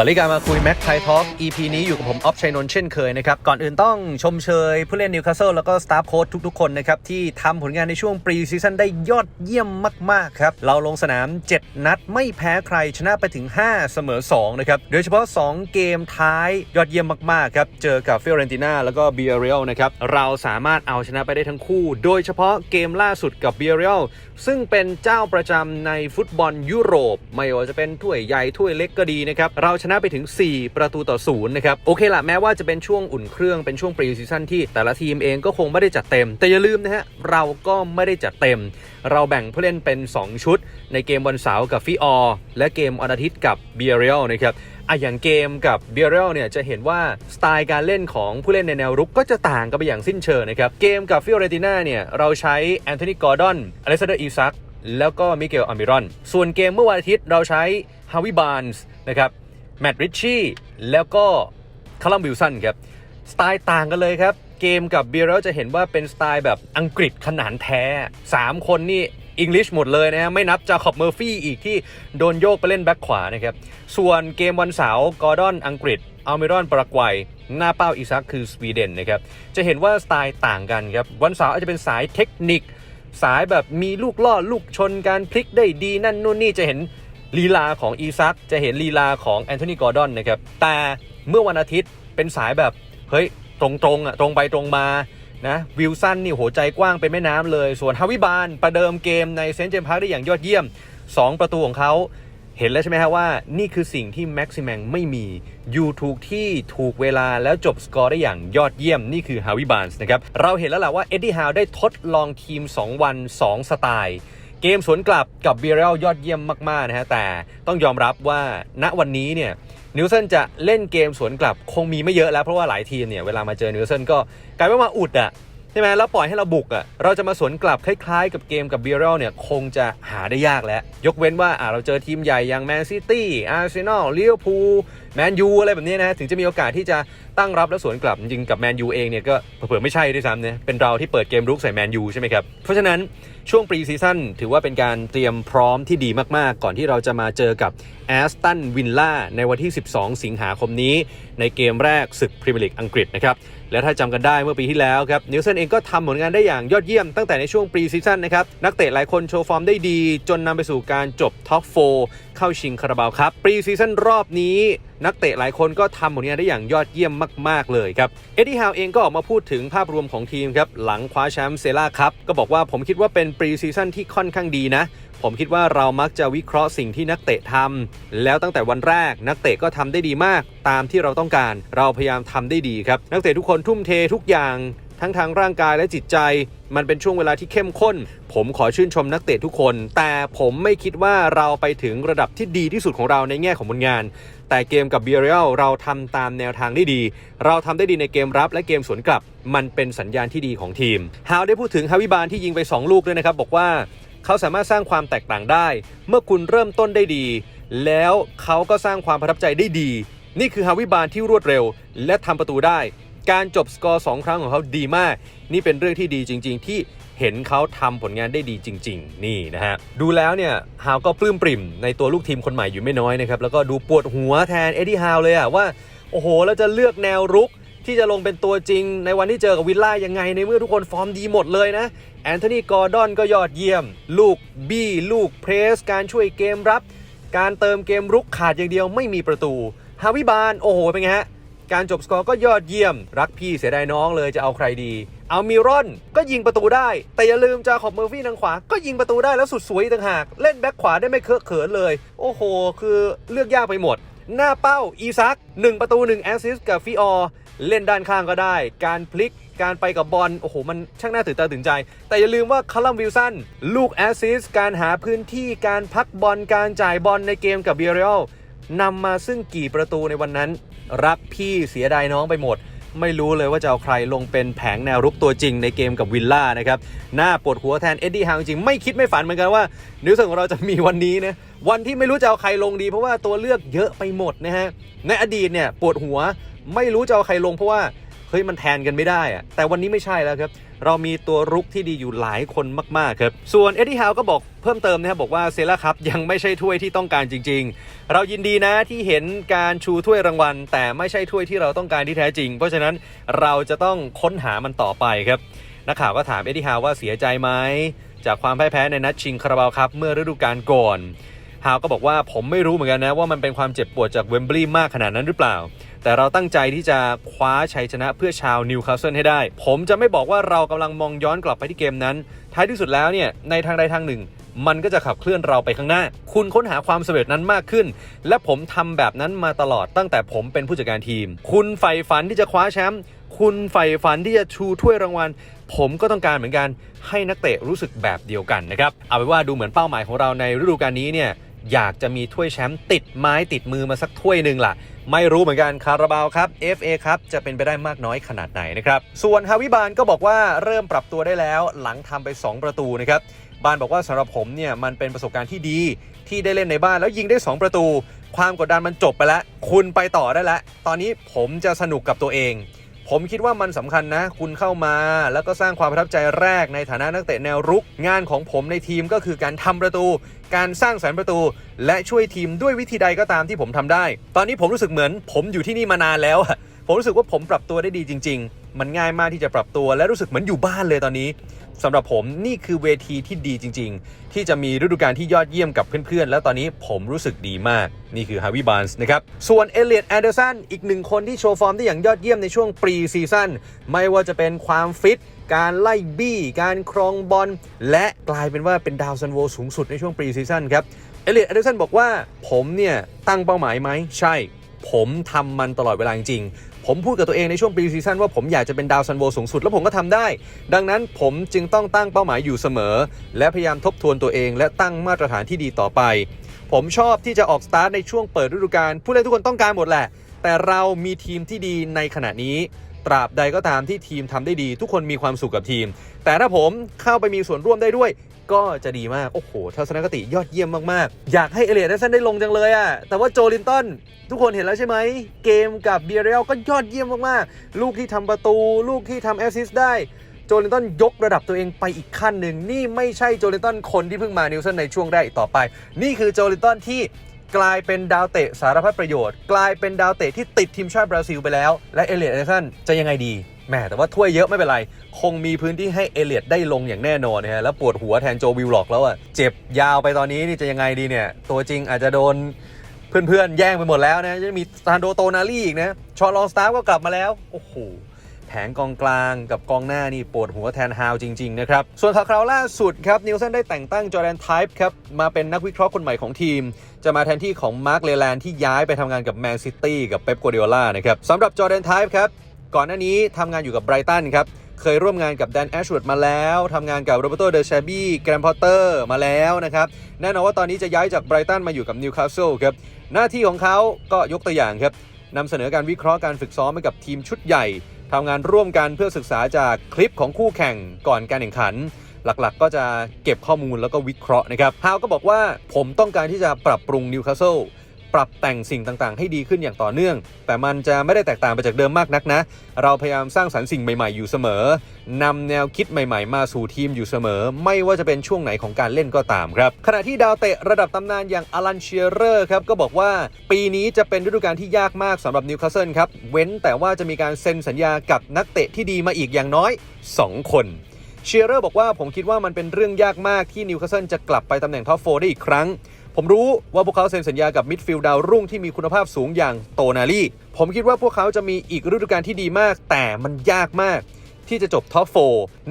สวัสดีการมาคุยแม็กไททอ l k EP นี้อยู่กับผมออฟชัยนนท์เช่นเคยนะครับ ก่อนอื่นต้องชมเชย ผู้เล่นนิวคาสเซิลแล้วก็สตาฟโค้ชทุกๆคนนะครับ ที่ทำผลงานในช่วงปรีซีซั่นได้ยอดเยี่ยมมาก ๆ ครับ เราลงสนาม 7 นัดไม่แพ้ใครชนะไปถึง 5 เสมอ 2 นะครับ โดยเฉพาะ 2 เกมท้ายยอดเยี่ยมมาก ๆ ครับ เจอกับฟิอเรนติน่าแล้วก็เบียเรียลนะครับเราสามารถเอาชนะไปได้ทั้งคู่ โดยเฉพาะเกมล่าสุดกับเบียเรียลซึ่งเป็นเจ้าประจำในฟุตบอลยุโรปไม่ว่าจะเป็นถ้วยใหญ่ถ้วยเล็กก็ดีนะครับเราชนะไปถึง 4 ประตูต่อศูนย์นะครับ โอเคละแม้ว่าจะเป็นช่วงอุ่นเครื่องเป็นช่วงปรีซีซั่นที่แต่ละทีมเองก็คงไม่ได้จัดเต็ม แต่อย่าลืมนะฮะเราก็ไม่ได้จัดเต็ม เราแบ่งผู้เล่นเป็น 2 ชุด ในเกมวันเสาร์กับฟิออร์และเกมวันอาทิตย์กับเบียเรียลนะครับอะอย่างเกมกับเบียเรลเนี่ยจะเห็นว่าสไตล์การเล่นของผู้เล่นในแนวรุกก็จะต่างกันไปอย่างสิ้นเชิงนะครับเกมกับฟิโอเรติน่าเนี่ยเราใช้แอนโทนีกอร์ดอนอเล็กซานเดอร์อีซักแล้วก็มิเกลอามิรอน ส่วนเกมเมื่อวันอาทิตย์เราใช้ฮาวิบานส์นะครับ แมตต์ริชชี่แล้วก็คาลัมวิลสันครับ สไตล์ต่างกันเลยครับ เกมกับเบียร์จะเห็นว่าเป็นสไตล์แบบอังกฤษขนานแท้ 3 คนนี่อังกฤษหมดเลยนะ ไม่นับจาคอบเมอร์ฟี่อีกที่โดนโยกไปเล่นแบ็คขวานะครับ ส่วนเกมวันเสาร์กอร์ดอนอังกฤษอัลเมรอนปรากวัย หน้าเป้าอีซักคือสวีเดนนะครับ จะเห็นว่าสไตล์ต่างกันครับ วันเสาร์อาจจะเป็นสายเทคนิค สายแบบมีลูกล่อลูกชนการพลิกได้ดีนั่นนู่นนี่จะเห็น ลีลาของอีซักจะเห็นลีลาของแอนโทนีกอร์ดอนนะครับแต่เมื่อวันอาทิตย์เป็นสายแบบเฮ้ยตรงๆอะตรงไปตรงมานะวิลสันนี่หัวใจกว้างเป็นแม่น้ำเลย ส่วนฮาวิบานประเดิมเกมในเซนต์เจมส์พาร์คได้อย่างยอดเยี่ยม 2 ประตูของเขาเห็นแล้วใช่ไหมฮะว่านี่คือสิ่งที่แม็กซิแมงไม่มีอยู่ถูกที่ถูกเวลาแล้วจบสกอร์ได้อย่างยอดเยี่ยม นี่คือฮาวิบานส์นะครับ เราเห็นแล้วแหละว่าเอ็ดดี้ฮาวได้ทดลองทีม 2 วัน 2 สไตล์ เกมสวนกลับกับเบียร์ยอดเยี่ยมมาก ๆ นะฮะ แต่ต้องยอมรับว่าณวันนี้เนี่ยนิวเซนจะเล่นเกมสวนกลับคงมีไม่เยอะแล้วเพราะว่าหลายทีมเนี่ยเวลามาเจอนิวเซนก็กลายเป็นว่าอุดอะใช่ไหมแล้วปล่อยให้เราบุกอะเราจะมาสวนกลับคล้ายๆ กับเกมกับเบียร์เนี่ยคงจะหาได้ยากแล้ว ยกเว้นว่าอ่าเราเจอทีมใหญ่อย่างแมนซิตี้อาร์เซนอลลิเวอร์พูลแมนยูอะไรแบบนี้นะถึงจะมีโอกาสที่จะ ตั้งรับและสวนกลับจริงกับแมนยูเองเนี่ยก็เผื่อไม่ใช่ด้วยซ้ำเนี่ยเป็นเราที่เปิดเกมรุกใส่แมนยูใช่ไหมครับ เพราะฉะนั้นช่วงปรีซีซั่นถือว่าเป็นการเตรียมพร้อมที่ดีมากๆ ก่อนที่เราจะมาเจอกับแอสตันวินล่าในวันที่ 12 สิงหาคมนี้ ในเกมแรกศึกพรีเมียร์ลีกอังกฤษนะครับ และถ้าจำกันได้เมื่อปีที่แล้วครับนิวเซนเองก็ทำผลงานได้อย่างยอดเยี่ยมตั้งแต่ในช่วงปรีซีซั่นนะครับ นักเตะหลายคนโชว์ฟอร์มได้ดี จนนำไปสู่การจบท็อปโฟเข้าชิงคาราบาวครับปรีซีซั่นรอบนี้ นักเตะหลายคนก็ทำผลงานได้อย่างยอดเยี่ยมมาก ๆ เลยครับ เอ็ดดี้ฮาวเองก็ออกมาพูดถึงภาพรวมของทีมครับ หลังคว้าแชมป์เซล่าครับ ก็บอกว่าผมคิดว่าเป็นปรีซีซั่นที่ค่อนข้างดีนะ ผมคิดว่าเรามักจะวิเคราะห์สิ่งที่นักเตะทำแล้วตั้งแต่วันแรก นักเตะก็ทำได้ดีมาก ตามที่เราต้องการ เราพยายามทำได้ดีครับ นักเตะทุกคนทุ่มเททุกอย่าง ทั้งทางร่างกายและจิตใจ มันเป็นช่วงเวลาที่เข้มข้น ผมขอชื่นชมนักเตะทุกคน แต่ผมไม่คิดว่าเราไปถึงระดับที่ดีที่สุดของเราในแง่ของผลงาน แต่เกมกับเบียร์เรลเราทำตามแนวทางได้ดี เราทำได้ดีในเกมรับและเกมสวนกลับ มันเป็นสัญญาณที่ดีของทีมฮาวได้พูดถึงฮาวิบานที่ยิงไป 2 ลูกด้วยนะครับบอกว่าเขาสามารถสร้างความแตกต่างได้ เมื่อคุณเริ่มต้นได้ดี แล้วเขาก็สร้างความประทับใจได้ดี นี่คือฮาวิบานที่รวดเร็ว และทำประตูได้ การจบสกอร์2ครั้งของเขาดีมาก นี่เป็นเรื่องที่ดีจริง ๆ ที่เห็นเขาทำผลงานได้ดีจริง ๆ นี่นะฮะ ดูแล้วเนี่ยฮาวก็ปลื้มปริ่มในตัวลูกทีมคนใหม่อยู่ไม่น้อยนะครับ แล้วก็ดูปวดหัวแทนเอ็ดดี้ฮาวเลยอะว่า โอ้โห แล้วจะเลือกแนวรุกที่จะลงเป็นตัวจริง ในวันที่เจอกับวิลล่ายังไง ในเมื่อทุกคนฟอร์มดีหมดเลยนะ แอนโทนีกอร์ดอนก็ยอดเยี่ยม ลูกบี้ลูกเพรส การช่วยเกมรับ การเติมเกมรุกขาดอย่างเดียวไม่มีประตู ฮาวิบานโอ้โหเป็นไงฮะ การจบสกอร์ก็ยอดเยี่ยม รักพี่เสียดายน้องเลยจะเอาใครดี เอามิรอนก็ยิงประตูได้ แต่อย่าลืมจาขอบเมอร์ฟี่ทางขวา ก็ยิงประตูได้แล้วสุดสวยต่างหาก เล่นแบ็คขวาได้ไม่เคอะเขินเลย โอ้โห คือเลือกยากไปหมด หน้าเป้าอีซัก 1 ประตู1แอสซิสต์กับฟิออร์เล่นด้านข้างก็ได้ การพลิกการไปกับบอลโอ้โห มันช่างน่าตื่นตาตื่นใจ แต่อย่าลืมว่าคาลัมวิลสันลูกแอสซิสต์การหาพื้นที่การพักบอลการจ่ายบอลในเกมกับเบียร์เรลนำมาซึ่งกี่ประตูในวันนั้น รักพี่เสียดายน้องไปหมด ไม่รู้เลยว่าจะเอาใครลงเป็นแผงแนวรุกตัวจริงในเกมกับวิลล่านะครับหน้าปวดหัวแทนเอ็ดดี้ฮาวจริงไม่คิดไม่ฝันเหมือนกันว่า นิวส์ของเราจะมีวันนี้นะวันที่ไม่รู้จะเอาใครลงดี เพราะว่าตัวเลือกเยอะไปหมดนะฮะในอดีตเนี่ยปวดหัวไม่รู้จะเอาใครลงเพราะว่า เฮ้ยมันแทนกันไม่ได้อะแต่วันนี้ไม่ใช่แล้วครับ เรามีตัวรุกที่ดีอยู่หลายคนมากๆครับ ส่วนเอ็ดดี้ฮาวก็บอกเพิ่มเติมนะครับบอกว่าเซล่าครับยังไม่ใช่ถ้วยที่ต้องการจริง ๆ เรายินดีนะที่เห็นการชูถ้วยรางวัล แต่ไม่ใช่ถ้วยที่เราต้องการที่แท้จริง เพราะฉะนั้นเราจะต้องค้นหามันต่อไปครับนักข่าวก็ถามเอ็ดดี้ฮาวว่าเสียใจไหมจากความพ่ายแพ้ในนัดชิงคาราบาวครับเมื่อฤดูกาลก่อนฮาวก็บอกว่าผมไม่รู้เหมือนกันนะว่ามันเป็นความเจ็บปวดจากเวมบลีย์มากขนาดนั้นหรือเปล่า แต่เราตั้งใจที่จะคว้าชัยชนะเพื่อชาวนิวคาสเซิลให้ได้ ผมจะไม่บอกว่าเรากำลังมองย้อนกลับไปที่เกมนั้น ท้ายที่สุดแล้วเนี่ยในทางใดทางหนึ่ง มันก็จะขับเคลื่อนเราไปข้างหน้า คุณค้นหาความสำเร็จนั้นมากขึ้น และผมทำแบบนั้นมาตลอดตั้งแต่ผมเป็นผู้จัดการทีม คุณใฝ่ฝันที่จะคว้าแชมป์คุณใฝ่ฝันที่จะชูถ้วยรางวัล ผมก็ต้องการเหมือนกันให้นักเตะรู้สึกแบบเดียวกันนะครับเอาเป็นว่าดูเหมือนเป้าหมายของเราในฤดูกาลนี้เนี่ย อยากจะมีถ้วยแชมป์ติดไม้ติดมือมาสักถ้วยหนึ่งล่ะ ไม่รู้เหมือนกันคาราบาวครับ FA ครับจะเป็นไปได้มากน้อยขนาดไหนนะครับ ส่วนฮาวิบานก็บอกว่าเริ่มปรับตัวได้แล้วหลังทำไป 2 ประตูนะครับบานบอกว่าสำหรับผมเนี่ยมันเป็นประสบการณ์ที่ดีที่ได้เล่นในบ้านแล้วยิงได้ 2 ประตู ความกดดันมันจบไปแล้ว คุณไปต่อได้แล้วตอนนี้ผมจะสนุกกับตัวเอง ผมคิดว่ามันสำคัญนะ คุณเข้ามาแล้วก็สร้างความประทับใจแรกในฐานะนักเตะแนวรุก งานของผมในทีมก็คือการทำประตู การสร้างสรรค์ประตู และช่วยทีมด้วยวิธีใดก็ตามที่ผมทำได้ ตอนนี้ผมรู้สึกเหมือน ผมอยู่ที่นี่มานานแล้ว ผมรู้สึกว่าผมปรับตัวได้ดีจริง ๆ มันง่ายมากที่จะปรับตัวและรู้สึกเหมือนอยู่บ้านเลยตอนนี้ สำหรับผมนี่คือเวทีที่ดีจริง ๆ ที่จะมีฤดูกาลที่ยอดเยี่ยมกับเพื่อนๆ แล้วตอนนี้ผมรู้สึกดีมาก นี่คือฮาวิบานส์นะครับ ส่วนเอเลียดแอนเดอร์สันอีกหนึ่งคนที่โชว์ฟอร์มได้อย่างยอดเยี่ยมในช่วงปรีซีซั่นไม่ว่าจะเป็นความฟิตการไล่บี้การครองบอลและกลายเป็นว่าเป็นดาวซันโวสูงสุดในช่วงปรีซีซั่นครับเอเลียดแอนเดอร์สันบอกว่าผมเนี่ยตั้งเป้าหมายไหมใช่ ผมทำมันตลอดเวลาจริง ผมพูดกับตัวเองในช่วงปีซีซั่นว่าผมอยากจะเป็นดาวซันโวสูงสุด แล้วผมก็ทำได้ ดังนั้นผมจึงต้องตั้งเป้าหมายอยู่เสมอ และพยายามทบทวนตัวเอง และตั้งมาตรฐานที่ดีต่อไป ผมชอบที่จะออกสตาร์ทในช่วงเปิดฤดูกาลผู้เล่นทุกคนต้องการหมดแหละ แต่เรามีทีมที่ดีในขณะนี้ ตราบใดก็ตามที่ทีมทำได้ดี ทุกคนมีความสุขกับทีม แต่ถ้าผมเข้าไปมีส่วนร่วมได้ด้วย ก็จะดีมาก โอ้โหทัศนคติยอดเยี่ยมมากๆ อยากให้เอเลียดได้สันได้ลงจังเลยอะแต่ว่าโจลินตันทุกคนเห็นแล้วใช่ไหม เกมกับเบียร์เรลก็ยอดเยี่ยมมากๆ ลูกที่ทำประตู ลูกที่ทำแอสซิสต์ได้โจลินตันยกระดับตัวเองไปอีกขั้นหนึ่ง นี่ไม่ใช่โจลินตันคนที่เพิ่งมานิวซันในช่วงแรกอีกต่อไป นี่คือโจลินตันที่กลายเป็นดาวเตะสารพัดประโยชน์ กลายเป็นดาวเตะที่ติดทีมชาติบราซิลไปแล้ว และเอเลียดแอนเดอร์สันจะยังไงดี แหมแต่ว่าถ้วยเยอะไม่เป็นไร คงมีพื้นที่ให้เอเลียดได้ลงอย่างแน่นอนนะฮะแล้วปวดหัวแทนโจวิลล็อกแล้วอะเจ็บยาวไปตอนนี้นี่จะยังไงดีเนี่ย ตัวจริงอาจจะโดนเพื่อนๆ แย่งไปหมดแล้วนะจะมีซานโดโตนาลีอีกนะชอลองสตาร์ก็กลับมาแล้วโอ้โหแผงกองกลางกับกองหน้านี่ปวดหัวแทนฮาวจริง ๆ นะครับ ส่วนข่าวคราวล่าสุดครับ นิวสันได้แต่งตั้งจอแดนไทป์ครับ มาเป็นนักวิเคราะห์คนใหม่ของทีม จะมาแทนที่ของมาร์คเลแลนที่ย้ายไปทำงานกับแมนซิตี้กับเป๊ปกัวเด o ล่านะครับสำหรับจอแดนไทป์ครับ ก่อนหน้านี้ทำงานอยู่กับไบรตันครับ เคยร่วมงานกับแดนแอชว o ดมาแล้วทำงานกับโรเบโตเดอชาบี้แกรมพอตเตอร์มาแล้วนะครับ แน่นอนว่าตอนนี้จะย้ายจากไบรตันมาอยู่กับนิวคาสเซิลครับ หน้าที่ของเขาก็ยกตัวอย่างครับนำเสนอการวิเคราะห์การฝึกซ้อมให้กับทีมชุดใหญ่ทำงานร่วมกันเพื่อศึกษาจากคลิปของคู่แข่งก่อนการแข่งขัน หลักๆ ก็จะเก็บข้อมูลแล้วก็วิเคราะห์นะครับฮาวก็บอกว่าผมต้องการที่จะปรับปรุงนิวคาสเซิล ปรับแต่งสิ่งต่างๆ ให้ดีขึ้นอย่างต่อเนื่อง แต่มันจะไม่ได้แตกต่างไปจากเดิมมากนักนะ เราพยายามสร้างสรรค์สิ่งใหม่ๆ อยู่เสมอนำแนวคิดใหม่ๆ มาสู่ทีมอยู่เสมอ ไม่ว่าจะเป็นช่วงไหนของการเล่นก็ตามครับ ขณะที่ดาวเตะระดับตำนานอย่างอลันเชียเรอร์ครับก็บอกว่าปีนี้จะเป็นฤดูกาลที่ยากมากสำหรับนิวคาสเซิลครับเว้นแต่ว่าจะมีการเซ็นสัญญากับนักเตะที่ดีมาอีกอย่างน้อย 2 คนเชียร์เรอร์บอกว่าผมคิดว่ามันเป็นเรื่องยากมากที่นิวคาสเซิลจะกลับไปตำแหน่งท็อปโฟได้อีกครั้ง ผมรู้ว่าพวกเขาเซ็นสัญญากับมิดฟิลด์ดาวรุ่งที่มีคุณภาพสูงอย่างโตนาลี่ ผมคิดว่าพวกเขาจะมีอีกฤดูกาลที่ดีมาก แต่มันยากมาก ที่จะจบท็อปโฟ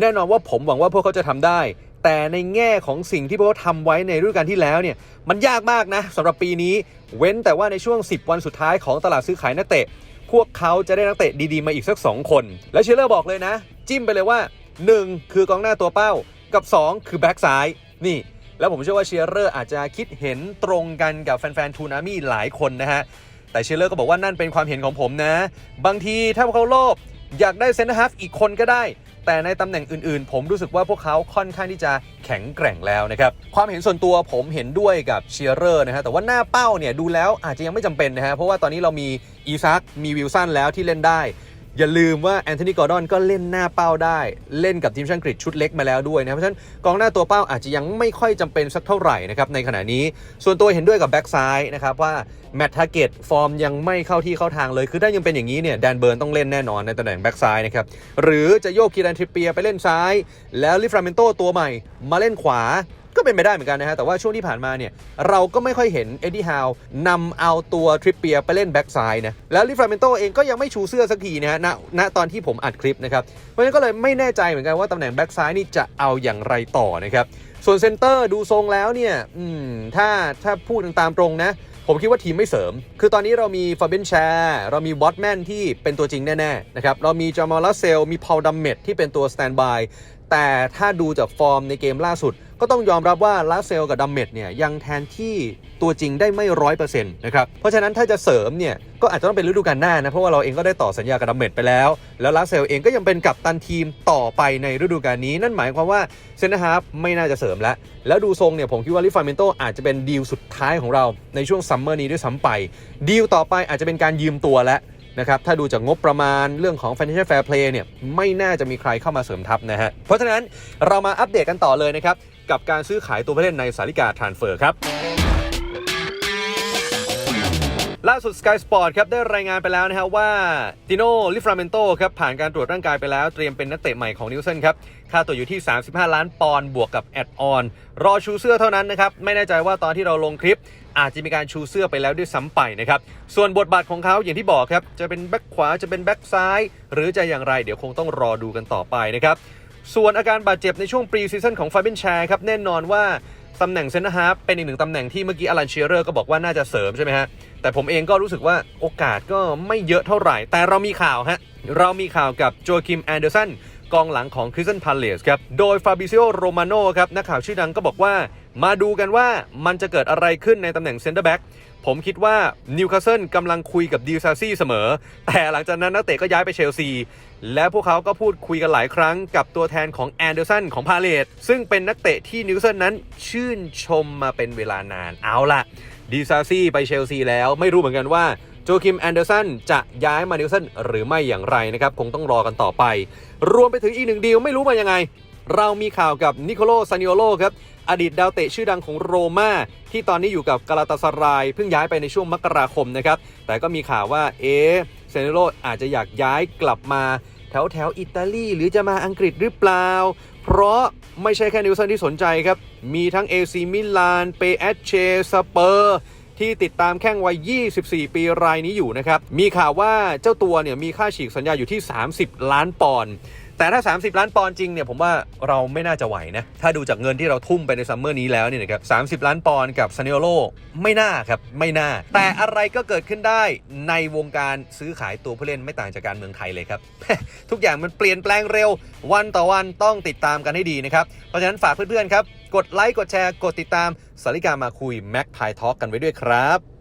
แน่นอนว่าผมหวังว่าพวกเขาจะทำได้ แต่ในแง่ของสิ่งที่พวกเขาทำไว้ในฤดูกาลที่แล้วเนี่ยมันยากมากนะสำหรับปีนี้ เว้นแต่ว่าในช่วง 10 วันสุดท้ายของตลาดซื้อขายนักเตะ พวกเขาจะได้นักเตะดีๆมาอีกสัก 2 คน และเชลเลอร์บอกเลยนะ จิ้มไปเลยว่า 1 คือกองหน้าตัวเป้ากับ 2 คือแบ็กซ้ายนี่ แล้วผมเชื่อว่าเชียร์เลอร์อาจจะคิดเห็นตรงกันกับแฟนๆทูนามี่หลายคนนะฮะ แต่เชลเลอร์ก็บอกว่านั่นเป็นความเห็นของผมนะ บางทีถ้าพวกเขาโลภอยากได้เซนต์ฮาฟอีกคนก็ได้ แต่ในตำแหน่งอื่นๆ ผมรู้สึกว่าพวกเขาค่อนข้างที่จะแข็งแกร่งแล้วนะครับ ความเห็นส่วนตัวผมเห็นด้วยกับเชียร์เลอร์นะฮะ แต่ว่าหน้าเป้าเนี่ยดูแล้วอาจจะยังไม่จำเป็นนะฮะ เพราะว่าตอนนี้เรามีอีซักมีวิลสันแล้วที่เล่นได้ อย่าลืมว่าแอนโทนีกอร์ดอนก็เล่นหน้าเป้าได้ เล่นกับทีมชาติอังกฤษชุดเล็กมาแล้วด้วยนะเพราะฉะนั้นกองหน้าตัวเป้าอาจจะยังไม่ค่อยจำเป็นสักเท่าไหร่นะครับในขณะนี้ส่วนตัวเห็นด้วยกับแบ็กซ้ายนะครับว่าแมตต์ทาเกตฟอร์มยังไม่เข้าที่เข้าทางเลยคือถ้ายังเป็นอย่างนี้เนี่ยแดนเบิร์นต้องเล่นแน่นอนในตำแหน่งแบ็กซ้ายนะครับหรือจะโยกคีรันทริปเปียไปเล่นซ้าย แล้วลิฟราเมนโตตัวใหม่มาเล่นขวา ก็เป็นไปได้เหมือนกันนะฮะ แต่ว่าช่วงที่ผ่านมาเนี่ย เราก็ไม่ค่อยเห็นเอ็ดดี้ฮาวนำเอาตัวทริปเปียร์ไปเล่นแบ็กซ้ายนะ แล้วลิฟราเมนโตเองก็ยังไม่ชูเสื้อสักทีนะฮะณณตอนที่ผมอัดคลิปนะครับ เพราะฉะนั้นก็เลยไม่แน่ใจเหมือนกันว่าตำแหน่งแบ็กซ้ายนี่จะเอาอย่างไรต่อนะครับ ส่วนเซนเตอร์ดูทรงแล้วเนี่ยอืมถ้าถ้าพูดตามตรงนะผมคิดว่าทีมไม่เสริม คือตอนนี้เรามีฟาเบนแชร์เรามีวอตแมนที่เป็นตัวจริงแน่ ๆ นะครับ เรามีจามอลลาเซล มีพาวดัมเมดที่เป็นตัวสแตนบาย แต่ถ้าดูจากฟอร์มในเกมล่าสุด ก็ต้องยอมรับว่าลาเซลกับดัมเมดเนี่ยยังแทนที่ตัวจริงได้ไม่ร้อยเปอร์เซ็นต์นะครับ เพราะฉะนั้นถ้าจะเสริมเนี่ยก็อาจจะต้องเป็นฤดูกาลหน้านะ เพราะว่าเราเองก็ได้ต่อสัญญากับดัมเมดไปแล้ว แล้วลาเซลเองก็ยังเป็นกัปตันทีมต่อไปในฤดูกาลนี้ นั่นหมายความว่าเซนต์ฮาร์ฟไม่น่าจะเสริมแล้ว แล้วดูทรงเนี่ยผมคิดว่าลิฟาเมนโตอาจจะเป็นดีลสุดท้ายของเราในช่วงซัมเมอร์นี้ด้วยซ้ำไป ดีลต่อไปอาจจะเป็นการยืมตัวแล้วนะครับถ้าดูจากงบประมาณเรื่องของ Financial Fair Play เนี่ยไม่น่าจะมีใครเข้ามาเสริมทัพนะฮะเพราะฉะนั้นเรามาอัปเดตกันต่อเลยนะครับ กับการซื้อขายตัวผู้เล่นในสาริกาทรานเฟอร์ครับล่าสุด Sky Sport ครับได้รายงานไปแล้วนะฮะว่าติโนลิฟราเมนโตครับผ่านการตรวจร่างกายไปแล้ว เตรียมเป็นนักเตะใหม่ของนิวเซนครับค่าตัวอยู่ที่ 35 ล้านปอนด์บวกกับแอดออนรอชูเสื้อเท่านั้นนะครับ ไม่แน่ใจว่าตอนที่เราลงคลิป อาจจะมีการชูเสื้อไปแล้วด้วยซ้ำไปนะครับ ส่วนบทบาทของเขาอย่างที่บอกครับ จะเป็นแบ็คขวาจะเป็นแบ็คซ้าย หรือจะอย่างไรเดี๋ยวคงต้องรอดูกันต่อไปนะครับ ส่วนอาการบาดเจ็บในช่วงปรีซีซั่นของฟาเบนแชร์ครับแน่นอนว่าตำแหน่งเซนต์ฮาร์ฟเป็นอีกหนึ่งตำแหน่งที่เมื่อกี้อลันเชียเรอร์ก็บอกว่าน่าจะเสริมใช่ไหมฮะ แต่ผมเองก็รู้สึกว่าโอกาสก็ไม่เยอะเท่าไหร่ แต่เรามีข่าวฮะ เรามีข่าวกับโจคิมแอนเดอร์สันกองหลังของคริสตันพาเลสครับ โดยฟาบิซิโอโรมาโนครับนักข่าวชื่อดังก็บอกว่า มาดูกันว่ามันจะเกิดอะไรขึ้นในตำแหน่งเซนเตอร์แบ็ก ผมคิดว่านิวคาสเซิลกำลังคุยกับดิวซาซี่เสมอ แต่หลังจากนั้นนักเตะก็ย้ายไปเชลซี และพวกเขาก็พูดคุยกันหลายครั้งกับตัวแทนของแอนเดอร์สันของพาเลตซึ่งเป็นนักเตะที่นิวคาสเซิลนั้นชื่นชมมาเป็นเวลานานเอาล่ะดิวซาซี่ไปเชลซีแล้วไม่รู้เหมือนกันว่าโจคิมแอนเดอร์สันจะย้ายมานิวคาสเซิลหรือไม่อย่างไรนะครับ คงต้องรอกันต่อไป รวมไปถึงอีกหนึ่งดีลไม่รู้มายังไง เรามีข่าวกับนิโคโลซานิโอโลครับอดีตดาวเตะชื่อดังของโรม่าที่ตอนนี้อยู่กับกาลาตาสราย เพิ่งย้ายไปในช่วงมกราคมนะครับ แต่ก็มีข่าวว่าเอซานิโอโลอาจจะอยากย้ายกลับมาแถวแถวอิตาลีหรือจะมาอังกฤษหรือเปล่า เพราะไม่ใช่แค่นิวซันที่สนใจครับ มีทั้ง AC มิลานเปแอเชสเปอร์ที่ติดตามแข้งวัย 24 ปีรายนี้อยู่นะครับ มีข่าวว่าเจ้าตัวเนี่ยมีค่าฉีกสัญญาอยู่ที่ 30 ล้านปอนด์ แต่ถ้า 30 ล้านปอนด์จริงเนี่ยผมว่าเราไม่น่าจะไหวนะ ถ้าดูจากเงินที่เราทุ่มไปในซัมเมอร์นี้แล้วเนี่ยนะครับ30ล้านปอนด์กับซานิโอโลไม่น่าครับ ไม่น่า แต่อะไรก็เกิดขึ้นได้ในวงการซื้อขายตัวผู้เล่นไม่ต่างจากการเมืองไทยเลยครับ ทุกอย่างมันเปลี่ยนแปลงเร็ว วันต่อวันต้องติดตามกันให้ดีนะครับ เพราะฉะนั้นฝากเพื่อนๆครับ กดไลค์กดแชร์กดติดตามสาริกามาคุยแม็กพายทอ k กันไว้ด้วยครับ